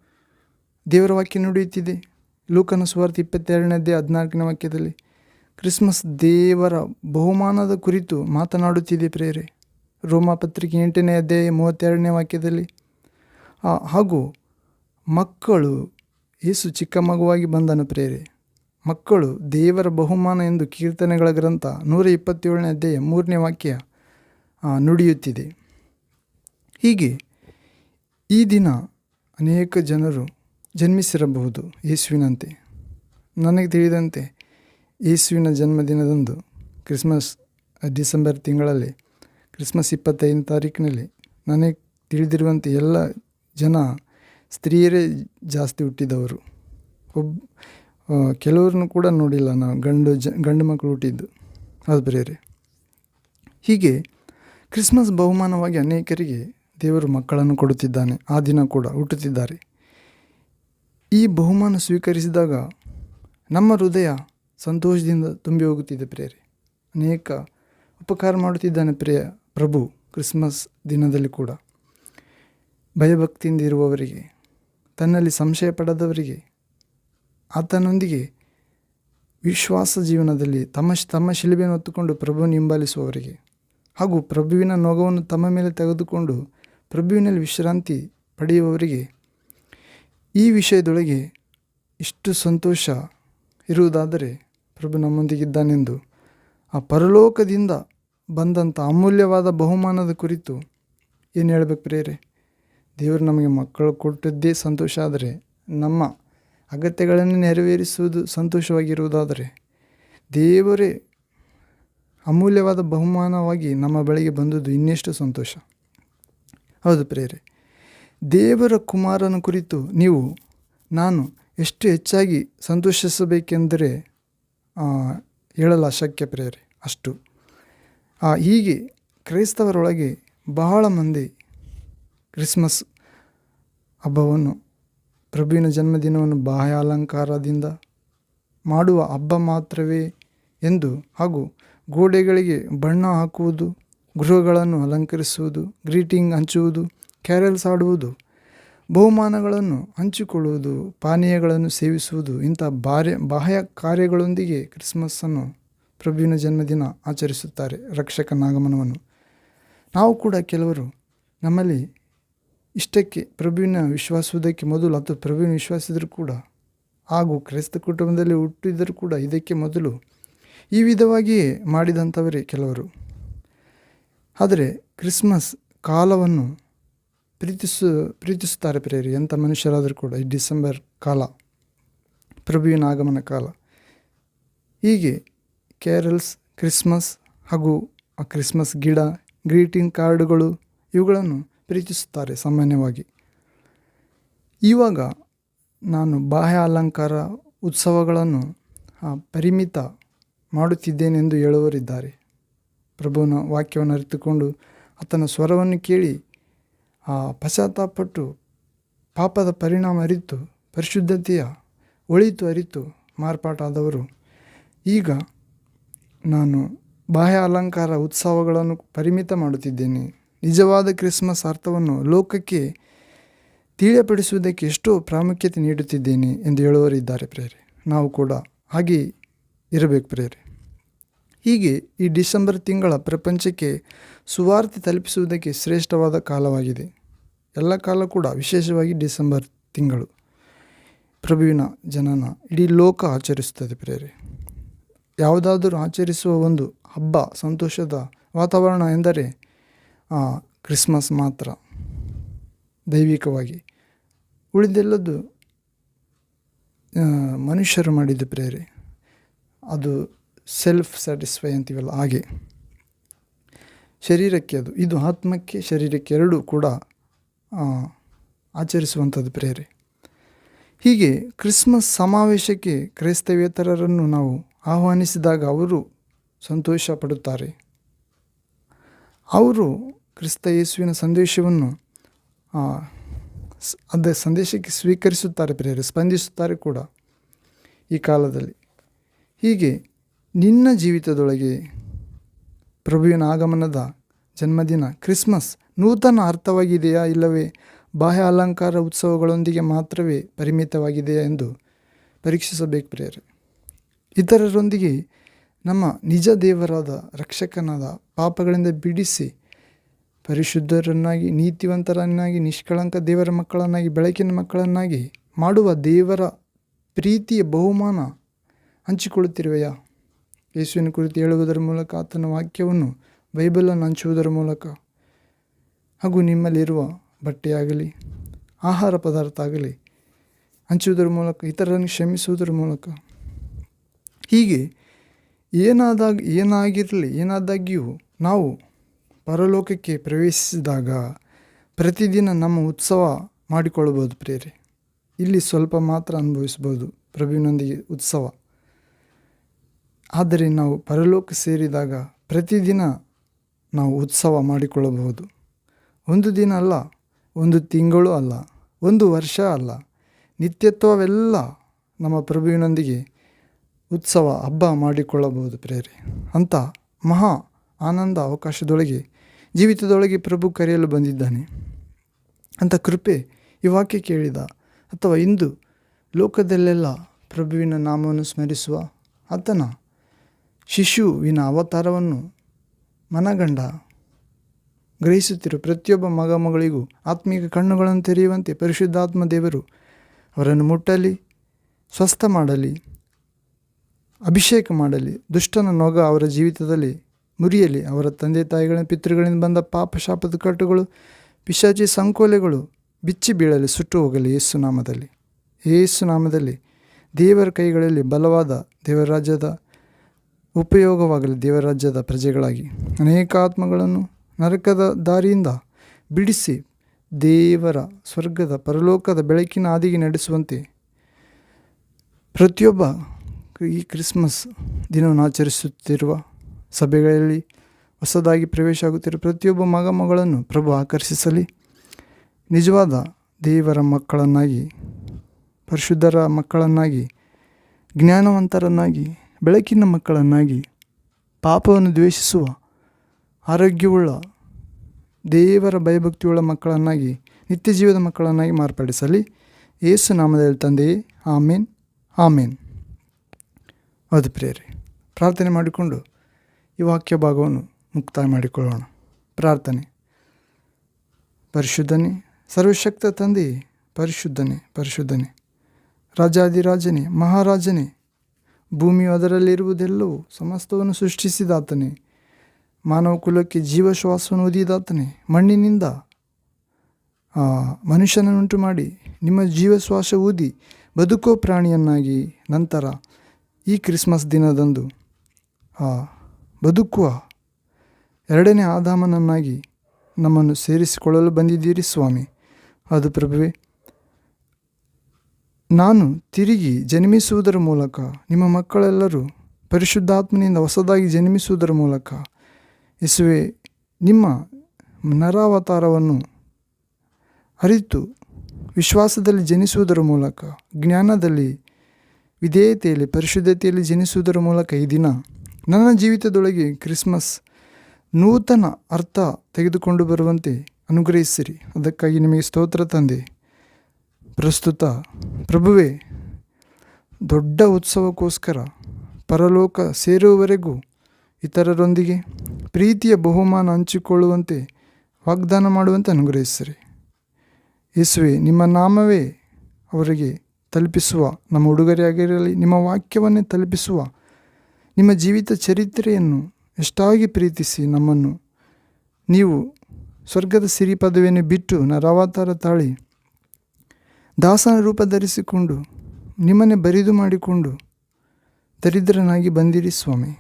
[SPEAKER 1] ದೇವರ ವಾಕ್ಯ ನುಡಿಯುತ್ತಿದೆ. ಲೂಕನ ಸುವಾರ್ತೆ ಇಪ್ಪತ್ತೆರಡನೇದೇ ಹದಿನಾಲ್ಕನೇ ವಾಕ್ಯದಲ್ಲಿ ಕ್ರಿಸ್ಮಸ್ ದೇವರ ಬಹುಮಾನದ ಕುರಿತು ಮಾತನಾಡುತ್ತಿದೆ ಪ್ರೇರೆ. ರೋಮಾ ಪತ್ರಿಕೆ ಎಂಟನೇ ಅಧ್ಯಾಯ ಮೂವತ್ತೆರಡನೇ ವಾಕ್ಯದಲ್ಲಿ ಹಾಗೂ ಮಕ್ಕಳು ಯೇಸು ಚಿಕ್ಕ ಮಗುವಾಗಿ ಬಂದನು ಪ್ರೇರೆ ಮಕ್ಕಳು ದೇವರ ಬಹುಮಾನ ಎಂದು ಕೀರ್ತನೆಗಳ ಗ್ರಂಥ ನೂರ ಇಪ್ಪತ್ತೇಳನೇ ಅಧ್ಯಾಯ ಮೂರನೇ ವಾಕ್ಯ ನುಡಿಯುತ್ತಿದೆ. ಹೀಗೆ ಈ ದಿನ ಅನೇಕ ಜನರು ಜನ್ಮಿಸಿರಬಹುದು ಯೇಸುವಿನಂತೆ. ನನಗೆ ತಿಳಿದಂತೆ ಯೇಸುವಿನ ಜನ್ಮದಿನದಂದು ಕ್ರಿಸ್ಮಸ್ ಡಿಸೆಂಬರ್ ತಿಂಗಳಲ್ಲಿ ಕ್ರಿಸ್ಮಸ್ ಇಪ್ಪತ್ತೈದನೇ ತಾರೀಕಿನಲ್ಲಿ ನನಗೆ ತಿಳಿದಿರುವಂತೆ ಎಲ್ಲ ಜನ ಸ್ತ್ರೀಯರೇ ಜಾಸ್ತಿ ಹುಟ್ಟಿದವರು. ಒಬ್ಬ ಕೆಲವ್ರನ್ನೂ ಕೂಡ ನೋಡಿಲ್ಲ ನಾವು, ಗಂಡು ಜ, ಗಂಡು ಮಕ್ಕಳು ಹುಟ್ಟಿದ್ದು. ಅದು ಬೇರೆ ಹೀಗೆ ಕ್ರಿಸ್ಮಸ್ ಬಹುಮಾನವಾಗಿ ಅನೇಕರಿಗೆ ದೇವರು ಮಕ್ಕಳನ್ನು ಕೊಡುತ್ತಿದ್ದಾನೆ. ಆ ದಿನ ಕೂಡ ಹುಟ್ಟುತ್ತಿದ್ದಾರೆ. ಈ ಬಹುಮಾನ ಸ್ವೀಕರಿಸಿದಾಗ ನಮ್ಮ ಹೃದಯ ಸಂತೋಷದಿಂದ ತುಂಬಿ ಹೋಗುತ್ತಿದೆ ಪ್ರೇರೆ ಅನೇಕ ಉಪಕಾರ ಮಾಡುತ್ತಿದ್ದಾನೆ ಪ್ರಿಯ ಪ್ರಭು ಕ್ರಿಸ್ಮಸ್ ದಿನದಲ್ಲಿ ಕೂಡ ಭಯಭಕ್ತಿಯಿಂದ ಇರುವವರಿಗೆ, ತನ್ನಲ್ಲಿ ಸಂಶಯ ಪಡೆದವರಿಗೆ, ಆತನೊಂದಿಗೆ ವಿಶ್ವಾಸ ಜೀವನದಲ್ಲಿ ತಮ್ಮ ತಮ್ಮ ಶಿಲುಬೆಯನ್ನು ಹೊತ್ತುಕೊಂಡು ಪ್ರಭುವನ್ನು ಹಿಂಬಾಲಿಸುವವರಿಗೆ ಹಾಗೂ ಪ್ರಭುವಿನ ನೊಗವನ್ನು ತಮ್ಮ ಮೇಲೆ ತೆಗೆದುಕೊಂಡು ಪ್ರಭುವಿನಲ್ಲಿ ವಿಶ್ರಾಂತಿ ಪಡೆಯುವವರಿಗೆ ಈ ವಿಷಯದೊಳಗೆ ಇಷ್ಟು ಸಂತೋಷ ಇರುವುದಾದರೆ ಪ್ರಭು ನಮ್ಮೊಂದಿಗಿದ್ದಾನೆಂದು ಆ ಪರಲೋಕದಿಂದ ಬಂದಂಥ ಅಮೂಲ್ಯವಾದ ಬಹುಮಾನದ ಕುರಿತು ಏನು ಹೇಳಬೇಕು ಪ್ರೇರೆ ದೇವರು ನಮಗೆ ಮಕ್ಕಳು ಕೊಟ್ಟಿದ್ದೇ ಸಂತೋಷ. ಆದರೆ ನಮ್ಮ ಅಗತ್ಯಗಳನ್ನು ನೆರವೇರಿಸುವುದು ಸಂತೋಷವಾಗಿರುವುದಾದರೆ ದೇವರೇ ಅಮೂಲ್ಯವಾದ ಬಹುಮಾನವಾಗಿ ನಮ್ಮ ಬಳಿಗೆ ಬಂದದ್ದು ಇನ್ನೆಷ್ಟು ಸಂತೋಷ. ಹೌದು ಪ್ರೇರೆ ದೇವರ ಕುಮಾರನ ಕುರಿತು ನೀವು, ನಾನು ಎಷ್ಟು ಹೆಚ್ಚಾಗಿ ಸಂತೋಷಿಸಬೇಕೆಂದರೆ ಹೇಳಲು ಅಶಕ್ಯ ಪ್ರೇರೆ ಅಷ್ಟು. ಹೀಗೆ ಕ್ರೈಸ್ತವರೊಳಗೆ ಬಹಳ ಮಂದಿ ಕ್ರಿಸ್ಮಸ್ ಹಬ್ಬವನ್ನು, ಪ್ರಭುವಿನ ಜನ್ಮದಿನವನ್ನು ಬಾಹ್ಯ ಅಲಂಕಾರದಿಂದ ಮಾಡುವ ಹಬ್ಬ ಮಾತ್ರವೇ ಎಂದು ಹಾಗೂ ಗೋಡೆಗಳಿಗೆ ಬಣ್ಣ ಹಾಕುವುದು, ಗೃಹಗಳನ್ನು ಅಲಂಕರಿಸುವುದು, ಗ್ರೀಟಿಂಗ್ ಹಂಚುವುದು, ಕ್ಯಾರಲ್ಸ್ ಆಡುವುದು ಬಹುಮಾನಗಳನ್ನು ಹಂಚಿಕೊಳ್ಳುವುದು, ಪಾನೀಯಗಳನ್ನು ಸೇವಿಸುವುದು ಇಂಥ ಬಾರ್ಯ ಬಾಹ್ಯ ಕಾರ್ಯಗಳೊಂದಿಗೆ ಕ್ರಿಸ್ಮಸ್ಸನ್ನು ಪ್ರಭುವಿನ ಜನ್ಮದಿನ ಆಚರಿಸುತ್ತಾರೆ ರಕ್ಷಕನಾಗಮನವನ್ನು. ನಾವು ಕೂಡ ಕೆಲವರು ನಮ್ಮಲ್ಲಿ ಇಷ್ಟಕ್ಕೆ ಪ್ರಭುವಿನ ವಿಶ್ವಾಸುವುದಕ್ಕೆ ಮೊದಲು ಅಥವಾ ಪ್ರಭುವಿನ ವಿಶ್ವಾಸಿದರೂ ಕೂಡ ಹಾಗೂ ಕ್ರೈಸ್ತ ಕುಟುಂಬದಲ್ಲಿ ಹುಟ್ಟಿದ್ದರೂ ಕೂಡ ಇದಕ್ಕೆ ಮೊದಲು ಈ ವಿಧವಾಗಿಯೇ ಮಾಡಿದಂಥವರೇ ಕೆಲವರು. ಆದರೆ ಕ್ರಿಸ್ಮಸ್ ಕಾಲವನ್ನು ಪ್ರೀತಿಸು, ಪ್ರೀತಿಸುತ್ತಾರೆ ಪ್ರೇರಿ ಎಂಥ ಮನುಷ್ಯರಾದರೂ ಕೂಡ ಈ ಡಿಸೆಂಬರ್ ಕಾಲ, ಪ್ರಭುವಿನ ಆಗಮನ ಕಾಲ. ಹೀಗೆ ಕ್ಯಾರಲ್ಸ್ ಕ್ರಿಸ್ಮಸ್ ಹಾಗೂ ಆ ಕ್ರಿಸ್ಮಸ್ ಗಿಡ, ಗ್ರೀಟಿಂಗ್ ಕಾರ್ಡುಗಳು ಇವುಗಳನ್ನು ಪ್ರೀತಿಸುತ್ತಾರೆ ಸಾಮಾನ್ಯವಾಗಿ. ಇವಾಗ ನಾನು ಬಾಹ್ಯ ಅಲಂಕಾರ ಉತ್ಸವಗಳನ್ನು ಪರಿಮಿತ ಮಾಡುತ್ತಿದ್ದೇನೆಂದು ಹೇಳುವರಿದ್ದಾರೆ ಪ್ರಭುವಿನ ವಾಕ್ಯವನ್ನು ಅರಿತುಕೊಂಡು ಆತನ ಸ್ವರವನ್ನು ಕೇಳಿ, ಆ ಪಶ್ಚಾತ್ತಾಪಟ್ಟು ಪಾಪದ ಪರಿಣಾಮ ಅರಿತು, ಪರಿಶುದ್ಧತೆಯ ಒಳಿತು ಅರಿತು ಮಾರ್ಪಾಟಾದವರು. ಈಗ ನಾನು ಬಾಹ್ಯ ಅಲಂಕಾರ ಉತ್ಸವಗಳನ್ನು ಪರಿಮಿತ ಮಾಡುತ್ತಿದ್ದೇನೆ. ನಿಜವಾದ ಕ್ರಿಸ್ಮಸ್ ಅರ್ಥವನ್ನು ಲೋಕಕ್ಕೆ ತಿಳಿಯಪಡಿಸುವುದಕ್ಕೆ ಎಷ್ಟೋ ಪ್ರಾಮುಖ್ಯತೆ ನೀಡುತ್ತಿದ್ದೇನೆ ಎಂದು ಹೇಳುವರಿದ್ದಾರೆ ಪ್ರೇರೆ ನಾವು ಕೂಡ ಹಾಗೆ ಇರಬೇಕು ಪ್ರೇರೆ ಹೀಗೆ ಈ ಡಿಸೆಂಬರ್ ತಿಂಗಳ ಪ್ರಪಂಚಕ್ಕೆ ಸುವಾರ್ತೆ ತಲುಪಿಸುವುದಕ್ಕೆ ಶ್ರೇಷ್ಠವಾದ ಕಾಲವಾಗಿದೆ. ಎಲ್ಲ ಕಾಲ ಕೂಡ ವಿಶೇಷವಾಗಿ ಡಿಸೆಂಬರ್ ತಿಂಗಳು. ಪ್ರಭುವಿನ ಜನನ ಇಡೀ ಲೋಕ ಆಚರಿಸುತ್ತದೆ ಪ್ರೇರೆ ಯಾವುದಾದರೂ ಆಚರಿಸುವ ಒಂದು ಹಬ್ಬ, ಸಂತೋಷದ ವಾತಾವರಣ ಎಂದರೆ ಕ್ರಿಸ್ಮಸ್ ಮಾತ್ರ. ದೈವಿಕವಾಗಿ. ಉಳಿದೆಲ್ಲದು ಮನುಷ್ಯರು ಮಾಡಿದ ಪ್ರೇರೆ. ಅದು ಸೆಲ್ಫ್ ಸ್ಯಾಟಿಸ್ಫೈ ಅಂತೀವಲ್ಲ, ಹಾಗೆ. ಶರೀರಕ್ಕೆ ಅದು, ಇದು ಆತ್ಮಕ್ಕೆ ಶರೀರಕ್ಕೆ ಎರಡೂ ಕೂಡ ಆಚರಿಸುವಂಥದ್ದು ಪ್ರೇರೆ. ಹೀಗೆ ಕ್ರಿಸ್ಮಸ್ ಸಮಾವೇಶಕ್ಕೆ ಕ್ರೈಸ್ತವೇತರರನ್ನು ನಾವು ಆಹ್ವಾನಿಸಿದಾಗ ಅವರು ಸಂತೋಷ ಪಡುತ್ತಾರೆ. ಅವರು ಕ್ರಿಸ್ತ ಯೇಸುವಿನ ಸಂದೇಶವನ್ನು ಆ, ಸ್- ಅದ ಸಂದೇಶಕ್ಕೆ ಸ್ವೀಕರಿಸುತ್ತಾರೆ ಪ್ರಿಯರು ಸ್ಪಂದಿಸುತ್ತಾರೆ ಕೂಡ ಈ ಕಾಲದಲ್ಲಿ. ಹೀಗೆ ನಿನ್ನ ಜೀವಿತದೊಳಗೆ ಪ್ರಭುವಿನ ಆಗಮನದ ಜನ್ಮದಿನ ಕ್ರಿಸ್ಮಸ್ ನೂತನ ಅರ್ಥವಾಗಿದೆಯಾ ಇಲ್ಲವೇ? ಬಾಹ್ಯ ಅಲಂಕಾರ ಉತ್ಸವಗಳೊಂದಿಗೆ ಮಾತ್ರವೇ ಪರಿಮಿತವಾಗಿದೆಯಾ ಎಂದು ಪರೀಕ್ಷಿಸಬೇಕು ಪ್ರಿಯರೇ. ಇತರರೊಂದಿಗೆ ನಮ್ಮ ನಿಜ ದೇವರಾದ ರಕ್ಷಕನಾದ ಪಾಪಗಳಿಂದ ಬಿಡಿಸಿ ಪರಿಶುದ್ಧರನ್ನಾಗಿ, ನೀತಿವಂತರನ್ನಾಗಿ, ನಿಷ್ಕಳಂಕ ದೇವರ ಮಕ್ಕಳನ್ನಾಗಿ, ಬೆಳಕಿನ ಮಕ್ಕಳನ್ನಾಗಿ ಮಾಡುವ ದೇವರ ಪ್ರೀತಿಯ ಬಹುಮಾನ ಹಂಚಿಕೊಳ್ಳುತ್ತಿರುವೆಯಾ? ಯೇಸುವಿನ ಕುರಿತು ಹೇಳುವುದರ ಮೂಲಕ ಆತನ ವಾಕ್ಯವನ್ನು ಬೈಬಲನ್ನು ಹಂಚುವುದರ ಮೂಲಕ. ಹಾಗೂ ನಿಮ್ಮಲ್ಲಿರುವ ಬಟ್ಟೆಯಾಗಲಿ, ಆಹಾರ ಪದಾರ್ಥ ಆಗಲಿ ಹಂಚುವುದರ ಮೂಲಕ, ಇತರರನ್ನು ಕ್ಷಮಿಸುವುದರ ಮೂಲಕ. ಹೀಗೆ ಏನಾದಾಗ ಏನಾಗಿರಲಿ, ಏನಾದಾಗ್ಯೂ ನಾವು ಪರಲೋಕಕ್ಕೆ ಪ್ರವೇಶಿಸಿದಾಗ ಪ್ರತಿದಿನ ನಮ್ಮ ಉತ್ಸವ ಮಾಡಿಕೊಳ್ಳಬಹುದು ಪ್ರೇರೆ ಇಲ್ಲಿ ಸ್ವಲ್ಪ ಮಾತ್ರ ಅನುಭವಿಸ್ಬೋದು ಪ್ರಭುವಿನೊಂದಿಗೆ ಉತ್ಸವ. ಆದರೆ ನಾವು ಪರಲೋಕ ಸೇರಿದಾಗ ಪ್ರತಿದಿನ ನಾವು ಉತ್ಸವ ಮಾಡಿಕೊಳ್ಳಬಹುದು. ಒಂದು ದಿನ ಅಲ್ಲ, ಒಂದು ತಿಂಗಳು ಅಲ್ಲ, ಒಂದು ವರ್ಷ ಅಲ್ಲ, ನಿತ್ಯತ್ವವೆಲ್ಲ ನಮ್ಮ ಪ್ರಭುವಿನೊಂದಿಗೆ ಉತ್ಸವ ಹಬ್ಬ ಮಾಡಿಕೊಳ್ಳಬಹುದು ಪ್ರೇರೆ. ಅಂತ ಮಹಾ ಆನಂದ ಅವಕಾಶದೊಳಗೆ, ಜೀವಿತದೊಳಗೆ ಪ್ರಭು ಕರೆಯಲು ಬಂದಿದ್ದಾನೆ. ಅಂತ ಕೃಪೆ ಈ ವಾಕ್ಯ ಕೇಳಿದ. ಅಥವಾ ಇಂದು ಲೋಕದಲ್ಲೆಲ್ಲ ಪ್ರಭುವಿನ ನಾಮವನ್ನು ಸ್ಮರಿಸುವ ಆತನ ಶಿಶುವಿನ ಅವತಾರವನ್ನು ಮನಗಂಡ ಗ್ರಹಿಸುತ್ತಿರುವ ಪ್ರತಿಯೊಬ್ಬ ಮಗ ಮಗಳಿಗೂ ಆತ್ಮೀಕ ಕಣ್ಣುಗಳನ್ನು ತೆರೆಯುವಂತೆ ಪರಿಶುದ್ಧಾತ್ಮ ದೇವರು ಅವರನ್ನು ಮುಟ್ಟಲಿ, ಸ್ವಸ್ಥ ಮಾಡಲಿ. ಅಭಿಷೇಕ ಮಾಡಲಿ. ದುಷ್ಟನ ನೊಗ ಅವರ ಜೀವಿತದಲ್ಲಿ ಮುರಿಯಲಿ. ಅವರ ತಂದೆ ತಾಯಿಗಳ ಪಿತೃಗಳಿಂದ ಬಂದ ಪಾಪ ಶಾಪದ ಕಟ್ಟುಗಳು ಪಿಶಾಚಿ ಸಂಕೋಲೆಗಳು ಬಿಚ್ಚಿ ಬೀಳಲಿ, ಸುಟ್ಟು ಹೋಗಲಿ ಯೇಸು ನಾಮದಲ್ಲಿ. ಯೇಸು ನಾಮದಲ್ಲಿ ದೇವರ ಕೈಗಳಲ್ಲಿ ಬಲವಾದ ದೇವರ ರಾಜ್ಯದ ಉಪಯೋಗವಾಗಲಿ ದೇವರ ರಾಜ್ಯದ ಪ್ರಜೆಗಳಾಗಿ. ಅನೇಕ ಆತ್ಮಗಳನ್ನು ನರಕದ ದಾರಿಯಿಂದ ಬಿಡಿಸಿ ದೇವರ ಸ್ವರ್ಗದ ಪರಲೋಕದ ಬೆಳಕಿನ ಹಾದಿಗೆ ನಡೆಸುವಂತೆ ಪ್ರತಿಯೊಬ್ಬ ಈ ಕ್ರಿಸ್ಮಸ್ ದಿನವನ್ನು ಆಚರಿಸುತ್ತಿರುವ ಸಭೆಗಳಲ್ಲಿ ಹೊಸದಾಗಿ ಪ್ರವೇಶ ಆಗುತ್ತಿರುವ ಪ್ರತಿಯೊಬ್ಬ ಮಗ ಮಗಳನ್ನು ಪ್ರಭು ಆಕರ್ಷಿಸಲಿ. ನಿಜವಾದ ದೇವರ ಮಕ್ಕಳನ್ನಾಗಿ, ಪರಿಶುದ್ಧರ ಮಕ್ಕಳನ್ನಾಗಿ, ಜ್ಞಾನವಂತರನ್ನಾಗಿ, ಬೆಳಕಿನ ಮಕ್ಕಳನ್ನಾಗಿ, ಪಾಪವನ್ನು ದ್ವೇಷಿಸುವ ಆರೋಗ್ಯವುಳ್ಳ, ದೇವರ ಭಯಭಕ್ತಿಯುಳ್ಳ ಮಕ್ಕಳನ್ನಾಗಿ ನಿತ್ಯ ಜೀವದ ಮಕ್ಕಳನ್ನಾಗಿ ಮಾರ್ಪಡಿಸಲಿ. ಏಸು ನಾಮದಲ್ಲಿ ತಂದೆಯೇ, ಆಮೇನ್ ಆಮೇನ್. ಹೌದು ಪ್ರೇರಿ. ಪ್ರಾರ್ಥನೆ ಮಾಡಿಕೊಂಡು ಈ ವಾಕ್ಯ ಭಾಗವನ್ನು ಮುಕ್ತಾಯ ಮಾಡಿಕೊಳ್ಳೋಣ. ಪ್ರಾರ್ಥನೆ. ಪರಿಶುದ್ಧನೇ, ಸರ್ವಶಕ್ತ ತಂದೆ, ಪರಿಶುದ್ಧನೇ ಪರಿಶುದ್ಧನೇ. ರಾಜಾದಿರಾಜನೇ ಮಹಾರಾಜನೇ, ಭೂಮಿಯು ಅದರಲ್ಲಿರುವುದೆಲ್ಲವೂ ಸಮಸ್ತವನ್ನು ಸೃಷ್ಟಿಸಿದಾತನೇ. ಮಾನವ ಕುಲಕ್ಕೆ ಜೀವಶ್ವಾಸವನ್ನು ಓದಿದಾತನೇ ಮಣ್ಣಿನಿಂದ ಮನುಷ್ಯನನ್ನುಂಟು ಮಾಡಿ ನಿಮ್ಮ ಜೀವಶ್ವಾಸ ಊದಿ ಬದುಕೋ ಪ್ರಾಣಿಯನ್ನಾಗಿ ನಂತರ ಈ ಕ್ರಿಸ್ಮಸ್ ದಿನದಂದು ಆ, ಬದುಕುವ ಎರಡನೇ ಆದಾಮನನ್ನಾಗಿ ನಮ್ಮನ್ನು ಸೇರಿಸಿಕೊಳ್ಳಲು ಬಂದಿದ್ದೀರಿ ಸ್ವಾಮಿ. ಅದು ಪ್ರಭುವೆ ನಾನು ತಿರುಗಿ ಜನ್ಮಿಸುವುದರ ಮೂಲಕ ನಿಮ್ಮ ಮಕ್ಕಳೆಲ್ಲರೂ ಪರಿಶುದ್ಧಾತ್ಮನಿಂದ ಹೊಸದಾಗಿ ಜನ್ಮಿಸುವುದರ ಮೂಲಕ ಯೇಸುವೆ ನಿಮ್ಮ ನರಾವತಾರವನ್ನು ಅರಿತು ವಿಶ್ವಾಸದಲ್ಲಿ ಜನಿಸುವುದರ ಮೂಲಕ ಜ್ಞಾನದಲ್ಲಿ ವಿಧೇಯತೆಯಲ್ಲಿ, ಪರಿಶುದ್ಧತೆಯಲ್ಲಿ ಜನಿಸುವುದರ ಮೂಲಕ ಈ ದಿನ ನನ್ನ ಜೀವಿತದೊಳಗೆ ಕ್ರಿಸ್ಮಸ್ ನೂತನ ಅರ್ಥ ತೆಗೆದುಕೊಂಡು ಬರುವಂತೆ ಅನುಗ್ರಹಿಸಿರಿ. ಅದಕ್ಕಾಗಿ ನಿಮಗೆ ಸ್ತೋತ್ರ ತಂದೆ. ಪ್ರಸ್ತುತ ಪ್ರಭುವೆ, ದೊಡ್ಡ ಉತ್ಸವಕ್ಕೋಸ್ಕರ ಪರಲೋಕ ಸೇರುವವರೆಗೂ ಇತರರೊಂದಿಗೆ ಪ್ರೀತಿಯ ಬಹುಮಾನ ಹಂಚಿಕೊಳ್ಳುವಂತೆ ವಾಗ್ದಾನ ಮಾಡುವಂತೆ ಅನುಗ್ರಹಿಸಿರಿ. ಯೇಸುವೆ, ನಿಮ್ಮ ನಾಮವೇ ಅವರಿಗೆ ತಲುಪಿಸುವ, ನಮ್ಮ ಉಡುಗೊರೆಯಾಗಿರಲಿ, ನಿಮ್ಮ ವಾಕ್ಯವನ್ನೇ ತಲುಪಿಸುವ, ನಿಮ್ಮ ಜೀವಿತ ಚರಿತ್ರೆಯನ್ನು ಎಷ್ಟಾಗಿ ಪ್ರೀತಿಸಿ ನಮ್ಮನ್ನು. ನೀವು ಸ್ವರ್ಗದ ಸಿರಿ ಪದವಿಯನ್ನು ಬಿಟ್ಟು ನರಾವತಾರ ತಾಳಿ, ದಾಸನ ರೂಪ ಧರಿಸಿಕೊಂಡು, ನಿಮ್ಮನ್ನೇ ಬರಿದು ಮಾಡಿಕೊಂಡು ದರಿದ್ರನಾಗಿ ಬಂದಿರಿ ಸ್ವಾಮಿ.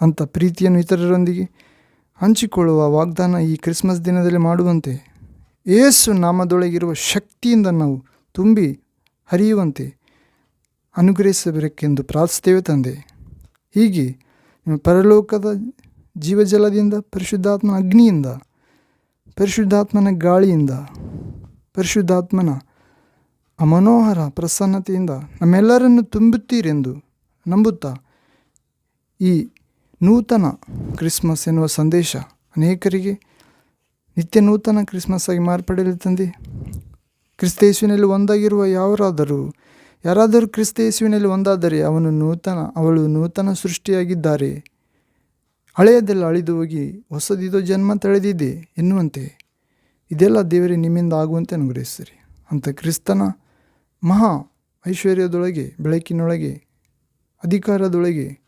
[SPEAKER 1] ಅಂಥ ಪ್ರೀತಿಯನ್ನು ಇತರರೊಂದಿಗೆ ಹಂಚಿಕೊಳ್ಳುವ ವಾಗ್ದಾನ ಈ ಕ್ರಿಸ್ಮಸ್ ದಿನದಲ್ಲಿ ಮಾಡುವಂತೆ, ಏಸು ನಾಮದೊಳಗಿರುವ ಶಕ್ತಿಯಿಂದ ನಾವು ತುಂಬಿ ಹರಿಯುವಂತೆ ಅನುಗ್ರಹಿಸಬೇಕೆಂದು ಪ್ರಾರ್ಥಿಸುತ್ತೇವೆ ತಂದೆ. ಹೀಗೆ ನಿಮ್ಮ ಪರಲೋಕದ ಜೀವಜಲದಿಂದ, ಪರಿಶುದ್ಧಾತ್ಮನ ಅಗ್ನಿಯಿಂದ, ಪರಿಶುದ್ಧಾತ್ಮನ ಗಾಳಿಯಿಂದ, ಪರಿಶುದ್ಧಾತ್ಮನ ಅಮನೋಹರ ಪ್ರಸನ್ನತೆಯಿಂದ ನಮ್ಮೆಲ್ಲರನ್ನು ತುಂಬುತ್ತೀರೆಂದು ನಂಬುತ್ತಾ ಈ ನೂತನ ಕ್ರಿಸ್ಮಸ್ ಎನ್ನುವ ಸಂದೇಶ ಅನೇಕರಿಗೆ ನಿತ್ಯ ನೂತನ ಕ್ರಿಸ್ಮಸ್ ಆಗಿ ಮಾರ್ಪಡಲಿ ತಂದೆ. ಕ್ರಿಸ್ತೇಸುವಿನಲ್ಲಿ ಒಂದಾಗಿರುವ ಯಾರಾದರೂ ಯಾರಾದರೂ ಕ್ರಿಸ್ತೇಸುವಿನಲ್ಲಿ ಒಂದಾದರೆ ಅವನು ನೂತನ, ಅವಳು ನೂತನ ಸೃಷ್ಟಿಯಾಗಿದ್ದಾರೆ. ಹಳೆಯದೆಲ್ಲ ಅಳಿದು ಹೋಗಿ, ಹೊಸದಿದು ಜನ್ಮ ತಳೆದಿದೆ ಎನ್ನುವಂತೆ. ಇದೆಲ್ಲ ದೇವರೇ ನಿಮ್ಮಿಂದ ಆಗುವಂತೆ ಅನುಗ್ರಹಿಸ್ತೀರಿ ಅಂತ ಕ್ರಿಸ್ತನ ಮಹಾ ಐಶ್ವರ್ಯದೊಳಗೆ, ಬೆಳಕಿನೊಳಗೆ, ಅಧಿಕಾರದೊಳಗೆ,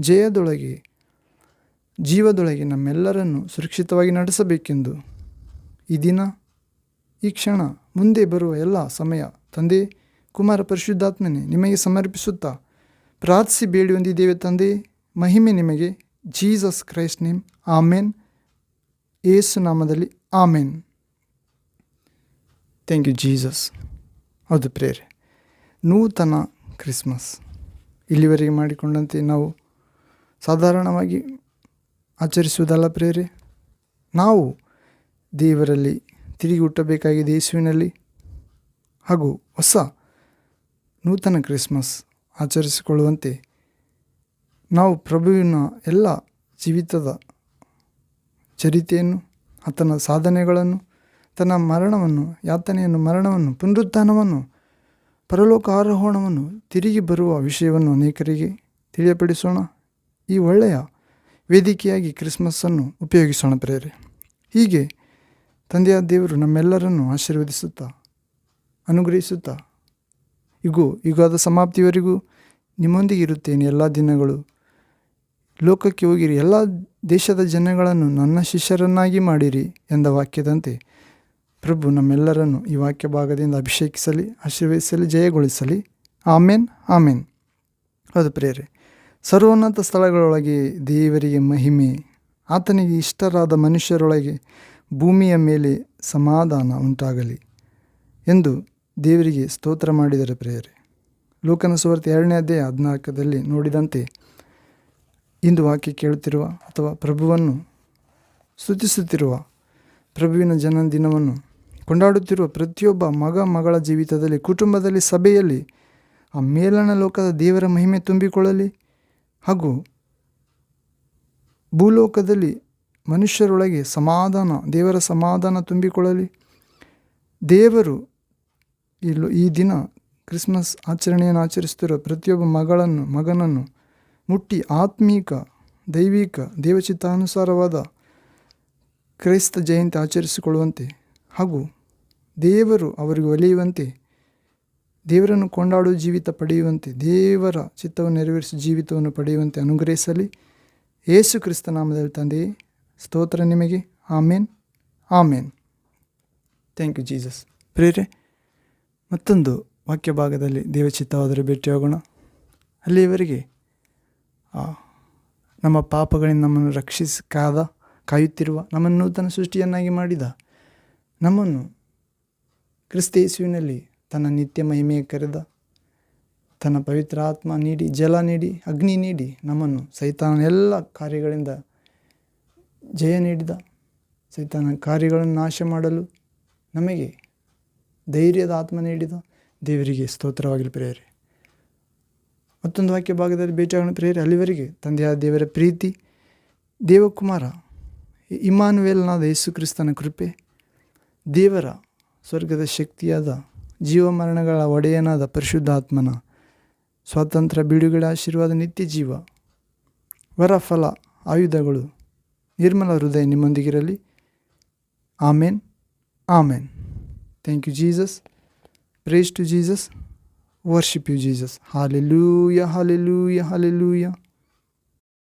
[SPEAKER 1] ಜಯದೊಳಗೆ, ಜೀವದೊಳಗೆ ನಮ್ಮೆಲ್ಲರನ್ನು ಸುರಕ್ಷಿತವಾಗಿ ನಡೆಸಬೇಕೆಂದು ಈ ದಿನ, ಈ ಕ್ಷಣ ಮುಂದೆ ಬರುವ ಎಲ್ಲ ಸಮಯ, ತಂದೆ, ಕುಮಾರ ಪರಿಶುದ್ಧಾತ್ಮನೇ, ನಿಮಗೆ ಸಮರ್ಪಿಸುತ್ತಾ ಪ್ರಾರ್ಥಿಸಿ ಬೇಡಿ ಹೊಂದಿದ್ದೇವೆ, ತಂದೆ. ಮಹಿಮೆ ನಿಮಗೆ. ಜೀಸಸ್ ಕ್ರೈಸ್ಟ್ ನೇಮ್ ಆಮೇನ್ ಏಸು ನಾಮದಲ್ಲಿ. ಆಮೇನ್ ಥ್ಯಾಂಕ್ ಯು ಜೀಸಸ್ ಹೌದು ಪ್ರೇರೆ ನೂತನ ಕ್ರಿಸ್ಮಸ್. ಇಲ್ಲಿವರೆಗೆ ಮಾಡಿಕೊಂಡಂತೆ ನಾವು ಸಾಧಾರಣವಾಗಿ ಆಚರಿಸುವುದಲ್ಲ ಪ್ರೇರೆ ನಾವು ದೇವರಲ್ಲಿ ತಿರುಗಿ ಹುಟ್ಟಬೇಕಾಗಿದೆ ಯೇಸುವಿನಲ್ಲಿ. ಹಾಗೂ ಹೊಸ ನೂತನ ಕ್ರಿಸ್ಮಸ್ ಆಚರಿಸಿಕೊಳ್ಳುವಂತೆ ನಾವು ಪ್ರಭುವಿನ ಎಲ್ಲ ಜೀವಿತದ ಚರಿತೆಯನ್ನು, ಆತನ ಸಾಧನೆಗಳನ್ನು, ತನ್ನ ಮರಣವನ್ನು, ಯಾತನೆಯನ್ನು, ಮರಣವನ್ನು, ಪುನರುತ್ಥಾನವನ್ನು, ಪರಲೋಕ ಆರೋಹಣವನ್ನು ತಿರುಗಿ ಬರುವ ವಿಷಯವನ್ನು ಅನೇಕರಿಗೆ ತಿಳಿಯಪಡಿಸೋಣ. ಈ ಒಳ್ಳೆಯ ವೇದಿಕೆಯಾಗಿ ಕ್ರಿಸ್ಮಸ್ಸನ್ನು ಉಪಯೋಗಿಸೋಣ ಪ್ರೇರೆ ಹೀಗೆ ತಂದೆಯ ದೇವರು ನಮ್ಮೆಲ್ಲರನ್ನು ಆಶೀರ್ವದಿಸುತ್ತಾ, ಅನುಗ್ರಹಿಸುತ್ತಾ. ಇಗೋ ಯುಗದ ಸಮಾಪ್ತಿವರೆಗೂ ನಿಮ್ಮೊಂದಿಗೆ ಇರುತ್ತೇನೆ ಎಲ್ಲ ದಿನಗಳು. ಲೋಕಕ್ಕೆ ಹೋಗಿರಿ, ಎಲ್ಲ ದೇಶದ ಜನಗಳನ್ನು ನನ್ನ ಶಿಷ್ಯರನ್ನಾಗಿ ಮಾಡಿರಿ ಎಂದ ವಾಕ್ಯದಂತೆ ಪ್ರಭು ನಮ್ಮೆಲ್ಲರನ್ನು ಈ ವಾಕ್ಯ ಭಾಗದಿಂದ ಅಭಿಷೇಕಿಸಲಿ, ಆಶೀರ್ವದಿಸಲಿ, ಜಯಗೊಳಿಸಲಿ. ಆಮೇನ್ ಆಮೇನ್. ಹೌದು ಪ್ರೇರೆ ಸರ್ವೋನ್ನತ ಸ್ಥಳಗಳೊಳಗೆ ದೇವರಿಗೆ ಮಹಿಮೆ, ಆತನಿಗೆ ಇಷ್ಟರಾದ ಮನುಷ್ಯರೊಳಗೆ ಭೂಮಿಯ ಮೇಲೆ ಸಮಾಧಾನ ಉಂಟಾಗಲಿ ಎಂದು ದೇವರಿಗೆ ಸ್ತೋತ್ರ ಮಾಡಿದರೆ ಪ್ರೇಯರೆ. ಲೋಕನ ಸುವಾರ್ತೆ ಎರಡನೇ ಅಧ್ಯಾಯ ಹದಿನಾಲ್ಕದಲ್ಲಿ ನೋಡಿದಂತೆ ಇಂದು ವಾಕ್ಯ ಕೇಳುತ್ತಿರುವ ಅಥವಾ ಪ್ರಭುವನ್ನು ಸ್ತುತಿಸುತ್ತಿರುವ ಪ್ರಭುವಿನ ಜನ್ಮದಿನವನ್ನು ಕೊಂಡಾಡುತ್ತಿರುವ ಪ್ರತಿಯೊಬ್ಬ ಮಗ ಮಗಳ ಜೀವಿತದಲ್ಲಿ, ಕುಟುಂಬದಲ್ಲಿ, ಸಭೆಯಲ್ಲಿ ಆ ಮೇಲನ ಲೋಕದ ದೇವರ ಮಹಿಮೆ ತುಂಬಿಕೊಳ್ಳಲಿ ಹಾಗೂ ಭೂಲೋಕದಲ್ಲಿ ಮನುಷ್ಯರೊಳಗೆ ಸಮಾಧಾನ, ದೇವರ ಸಮಾಧಾನ ತುಂಬಿಕೊಳ್ಳಲಿ. ದೇವರು ಇಲ್ಲೂ ಈ ದಿನ ಕ್ರಿಸ್ಮಸ್ ಆಚರಣೆಯನ್ನು ಆಚರಿಸುತ್ತಿರುವ ಪ್ರತಿಯೊಬ್ಬ ಮಗಳನ್ನು, ಮಗನನ್ನು ಮುಟ್ಟಿ ಆತ್ಮೀಕ, ದೈವಿಕ, ದೇವಚಿತ್ತಾನುಸಾರವಾದ ಕ್ರೈಸ್ತ ಜಯಂತಿ ಆಚರಿಸಿಕೊಳ್ಳುವಂತೆ ಹಾಗೂ ದೇವರು ಅವರಿಗೆ ಒಲಿಯುವಂತೆ, ದೇವರನ್ನು ಕೊಂಡಾಡುವ ಜೀವಿತ ಪಡೆಯುವಂತೆ, ದೇವರ ಚಿತ್ತವನ್ನು ನೆರವೇರಿಸಿ ಜೀವಿತವನ್ನು ಪಡೆಯುವಂತೆ ಅನುಗ್ರಹಿಸಲಿ. ಯೇಸು ಕ್ರಿಸ್ತ ನಾಮದಲ್ಲಿ ತಂದೆಯೇ ಸ್ತೋತ್ರ ನಿಮಗೆ. Amen. Amen. Thank you Jesus prayer ಮತ್ತೊಂದು ವಾಕ್ಯ ಭಾಗದಲ್ಲಿ ದೇವಚಿತ್ತವಾದರೆ ಭೇಟಿಯಾಗೋಣ ಅಲ್ಲಿಯವರೆಗೆ ನಮ್ಮ ಪಾಪಗಳಿಂದ ನಮ್ಮನ್ನು ರಕ್ಷಿಸಿ, ಕಾದ, ಕಾಯುತ್ತಿರುವ ನಮ್ಮನ್ನು ನೂತನ ಸೃಷ್ಟಿಯನ್ನಾಗಿ ಮಾಡಿದ. ನಮ್ಮನ್ನು ಕ್ರಿಸ್ತ ಯೇಸುವಿನಲ್ಲಿ ತನ್ನ ನಿತ್ಯ ಮಹಿಮೆಯ ಕರೆದ. ತನ್ನ ಪವಿತ್ರ ಆತ್ಮ ನೀಡಿ, ಜಲ ನೀಡಿ, ಅಗ್ನಿ ನೀಡಿ ನಮ್ಮನ್ನು ಸೈತಾನ ಎಲ್ಲ ಕಾರ್ಯಗಳಿಂದ ಜಯ ನೀಡಿದ ಸೈತಾನ ಕಾರ್ಯಗಳನ್ನು ನಾಶ ಮಾಡಲು ನಮಗೆ ಧೈರ್ಯದ ಆತ್ಮ ನೀಡಿದ ದೇವರಿಗೆ ಸ್ತೋತ್ರವಾಗಲಿ ಪ್ರೇಯರೆ. ಮತ್ತೊಂದು ವಾಕ್ಯ ಭಾಗದಲ್ಲಿ ಭೇಟಿಯಾಗೋಣ ಪ್ರೇಯರೆ. ಅಲ್ಲಿವರೆಗೆ ತಂದೆಯಾದ ದೇವರ ಪ್ರೀತಿ, ದೇವಕುಮಾರ ಇಮಾನುವೇಲ್ನಾದ ಯೇಸು ಕ್ರಿಸ್ತನ ಕೃಪೆ, ದೇವರ ಸ್ವರ್ಗದ ಶಕ್ತಿಯಾದ ಜೀವಮರಣಗಳ ಒಡೆಯನಾದ ಒಡೆಯನಾದ ಪರಿಶುದ್ಧಾತ್ಮನ ಸ್ವಾತಂತ್ರ್ಯ, ಬಿಡುಗಡೆ, ಆಶೀರ್ವಾದ ನಿತ್ಯ ಜೀವ ವರ ಫಲ ಆಯುಧಗಳು ನಿರ್ಮಲ ಹೃದಯ ನಿಮ್ಮೊಂದಿಗಿರಲಿ. Amen. Amen. Thank you Jesus praise to Jesus worship you Jesus hallelujah hallelujah hallelujah